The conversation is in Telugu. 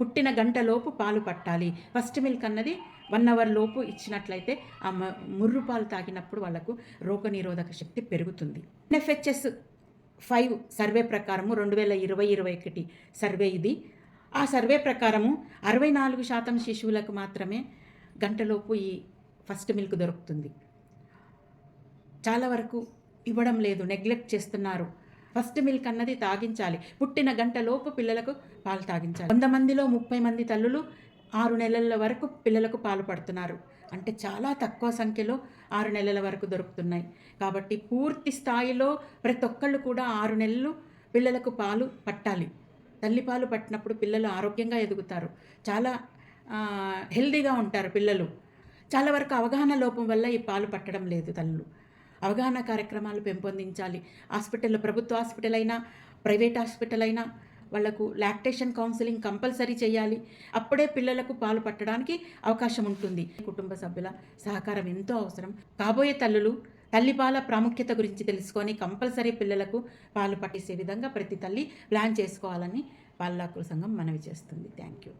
పుట్టిన గంటలోపు పాలు పట్టాలి. ఫస్ట్ మిల్క్ అన్నది వన్ అవర్ లోపు ఇచ్చినట్లయితే ఆ ముర్రు పాలు తాగినప్పుడు వాళ్ళకు రోగనిరోధక శక్తి పెరుగుతుంది. ఎన్ఎఫ్హెచ్ఎస్ ఫైవ్ సర్వే ప్రకారము రెండు వేల ఇరవై ఇరవై ఒకటి సర్వే ఇది. ఆ సర్వే ప్రకారము అరవై నాలుగు శాతం శిశువులకు మాత్రమే గంటలోపు ఈ ఫస్ట్ మిల్క్ దొరుకుతుంది. చాలా వరకు ఇవ్వడం లేదు నెగ్లెక్ట్ చేస్తున్నారు. ఫస్ట్ మిల్క్ అన్నది తాగించాలి. పుట్టిన గంట లోపు పిల్లలకు పాలు తాగించాలి. వంద మందిలో ముప్పై మంది తల్లులు ఆరు నెలల వరకు పిల్లలకు పాలు పడుతున్నారు. అంటే చాలా తక్కువ సంఖ్యలో ఆరు నెలల వరకు దొరుకుతున్నాయి. కాబట్టి పూర్తి స్థాయిలో ప్రతి ఒక్కళ్ళు కూడా ఆరు నెలలు పిల్లలకు పాలు పట్టాలి. తల్లిపాలు పట్టినప్పుడు పిల్లలు ఆరోగ్యంగా ఎదుగుతారు. చాలా హెల్దీగా ఉంటారు పిల్లలు. చాలా వరకు అవగాహన లోపం వల్ల ఈ పాలు పట్టడం లేదు తల్లులు. అవగాహన కార్యక్రమాలు పెంపొందించాలి. హాస్పిటల్లో ప్రభుత్వ హాస్పిటల్ అయినా ప్రైవేట్ హాస్పిటల్ అయినా వాళ్ళకు లాక్టేషన్ కౌన్సిలింగ్ కంపల్సరీ చేయాలి. అప్పుడే పిల్లలకు పాలు పట్టడానికి అవకాశం ఉంటుంది. కుటుంబ సభ్యుల సహకారం ఎంతో అవసరం. కాబోయే తల్లులు తల్లిపాల ప్రాముఖ్యత గురించి తెలుసుకొని కంపల్సరీ పిల్లలకు పాలు పట్టేసే విధంగా ప్రతి తల్లి ప్లాన్ చేసుకోవాలని పాలకుల సంఘం మనవి చేస్తుంది. Thank you.